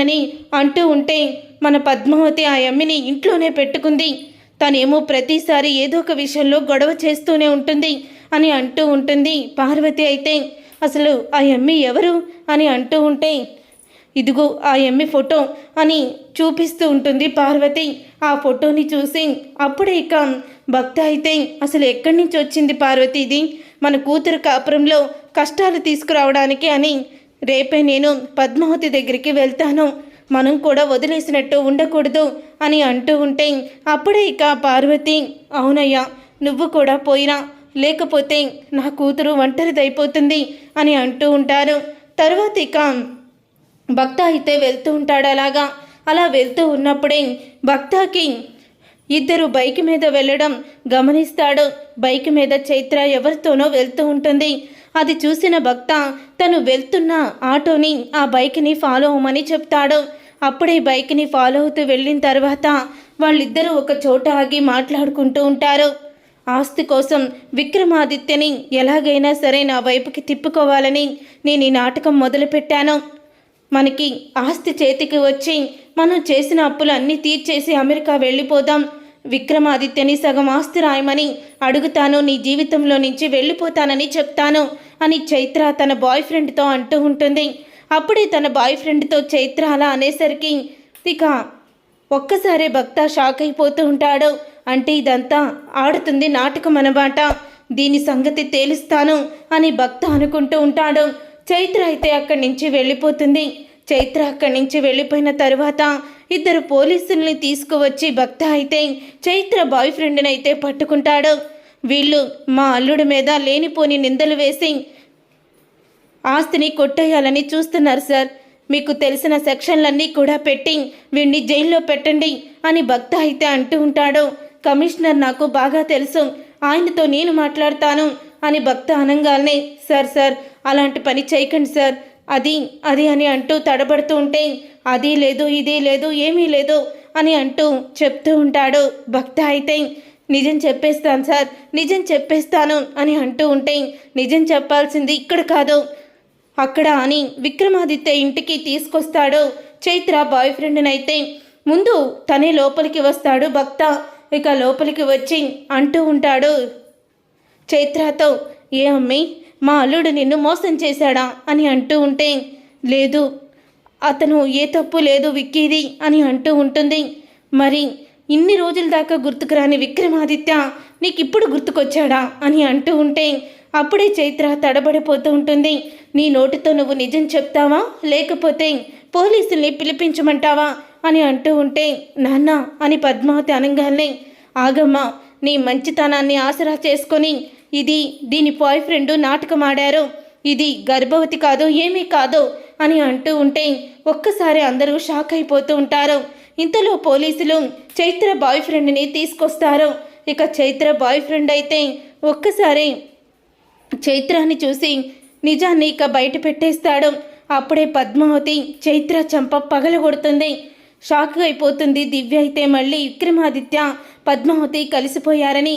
అని అంటూ ఉంటే మన పద్మావతి ఆ అమ్మిని ఇంట్లోనే పెట్టుకుంది. తనేమో ప్రతిసారి ఏదో ఒక విషయంలో గొడవ చేస్తూనే ఉంటుంది అని అంటూ ఉంటుంది పార్వతి అయితే. అసలు ఆ అమ్మి ఎవరు అని అంటూ ఉంటే ఇదిగో ఆ ఎమ్మి ఫోటో అని చూపిస్తూ ఉంటుంది పార్వతి. ఆ ఫోటోని చూసి అప్పుడే ఇక భక్త అయితే అసలు ఎక్కడి నుంచి వచ్చింది పార్వతి ఇది? మన కూతురు కాపురంలో కష్టాలు తీసుకురావడానికి అని రేపే నేను పద్మావతి దగ్గరికి వెళ్తాను. మనం కూడా వదిలేసినట్టు ఉండకూడదు అని అంటూ ఉంటే అప్పుడే ఇక పార్వతి అవునయ్యా నువ్వు కూడా పోయినా లేకపోతే నా కూతురు ఒంటరిదైపోతుంది అని అంటూ ఉంటారు. తర్వాత ఇక భక్త అయితే వెళ్తూ ఉంటాడు అలాగా. అలా వెళ్తూ ఉన్నప్పుడే భక్తకి ఇద్దరు బైక్ మీద వెళ్ళడం గమనిస్తాడు. బైక్ మీద చైత్ర ఎవరితోనో వెళ్తూ ఉంటుంది. అది చూసిన భక్త తను వెళ్తున్న ఆటోని ఆ బైక్ని ఫాలో అవ్వమని చెప్తాడు. అప్పుడే బైక్ని ఫాలో అవుతూ వెళ్ళిన తర్వాత వాళ్ళిద్దరూ ఒక చోట ఆగి మాట్లాడుకుంటూ ఉంటారు. ఆస్తి కోసం విక్రమాదిత్యని ఎలాగైనా సరే నా వైపుకి తిప్పుకోవాలని నేను ఈ నాటకం మొదలుపెట్టాను. మనకి ఆస్తి చేతికి వచ్చి మనం చేసిన అప్పులు అన్నీ తీర్చేసి అమెరికా వెళ్ళిపోదాం. విక్రమాదిత్యని సగం ఆస్తి రాయమని అడుగుతాను నీ జీవితంలో నుంచి వెళ్ళిపోతానని చెప్తాను అని చైత్ర తన బాయ్ ఫ్రెండ్తో అంటూ ఉంటుంది. అప్పుడే తన బాయ్ ఫ్రెండ్తో చైత్ర అలా అనేసరికి ఇక ఒక్కసారే భక్త షాక్ అయిపోతూ ఉంటాడు. అంటే ఇదంతా ఆడుతుంది నాటకం అనమాట దీని సంగతి తేలుస్తాను అని భక్త అనుకుంటూ ఉంటాడు. చైత్ర అయితే అక్కడి నుంచి వెళ్ళిపోతుంది. చైత్ర అక్కడి నుంచి వెళ్ళిపోయిన తరువాత ఇద్దరు పోలీసుల్ని తీసుకువచ్చి భక్త అయితే చైత్ర బాయ్ ఫ్రెండ్ని అయితే పట్టుకుంటాడు. వీళ్ళు మా అల్లుడి మీద లేనిపోని నిందలు వేసి ఆస్తిని కొట్టేయాలని చూస్తున్నారు సార్. మీకు తెలిసిన సెక్షన్లన్నీ కూడా పెట్టి వీడిని జైల్లో పెట్టండి అని భక్త అయితే అంటూ ఉంటాడు. కమిషనర్ నాకు బాగా తెలుసు. ఆయనతో నేను మాట్లాడతాను అని భక్త అనంగానే సార్ సార్ అలాంటి పని చేయకండి సార్. అది అది అని అంటూ తడబడుతూ ఉంటే అది లేదు ఇది లేదు ఏమీ లేదు అని అంటూ చెప్తూ ఉంటాడు. భక్త అయితే నిజం చెప్పేస్తాను సార్ నిజం చెప్పేస్తాను అని అంటూ ఉంటే నిజం చెప్పాల్సింది ఇక్కడ కాదు అక్కడ అని విక్రమాదిత్య ఇంటికి తీసుకొస్తాడు. చైత్ర బాయ్ ఫ్రెండ్ని అయితే ముందు తనే లోపలికి వస్తాడు. భక్త ఇక లోపలికి వచ్చి అంటూ ఉంటాడు. చైత్రతో ఏ అమ్మి మా అల్లుడు నిన్ను మోసం చేశాడా అని అంటూ ఉంటే లేదు అతను ఏ తప్పు లేదు విక్కీది అని అంటూ ఉంటుంది. మరి ఇన్ని రోజుల దాకా గుర్తుకురాని విక్రమాదిత్య నీకు ఇప్పుడు గుర్తుకొచ్చాడా అని అంటూ ఉంటే అప్పుడే చైత్ర తడబడిపోతూ ఉంటుంది. నీ నోటితో నువ్వు నిజం చెప్తావా? లేకపోతే పోలీసుల్ని పిలిపించమంటావా? అని అంటూ ఉంటే నాన్న అని పద్మావతి అనగానే ఆగమ్మా నీ మంచితనాన్ని ఆసరా చేసుకొని ఇది దీని బాయ్ ఫ్రెండ్ నాటకం ఆడారు ఇది గర్భవతి కాదు ఏమీ కాదు అని అంటూ ఉంటే ఒక్కసారి అందరూ షాక్ అయిపోతూ ఉంటారు. ఇంతలో పోలీసులు చైత్ర బాయ్ ఫ్రెండ్ని తీసుకొస్తారు. ఇక చైత్ర బాయ్ ఫ్రెండ్ అయితే ఒక్కసారి చైత్రాన్ని చూసి నిజాన్ని ఇక బయట పెట్టేస్తాడు. అప్పుడే పద్మావతి చైత్ర చంప పగలగొడుతుంది షాక్ అయిపోతుంది దివ్య అయితే మళ్ళీ విక్రమాదిత్య పద్మావతి కలిసిపోయారని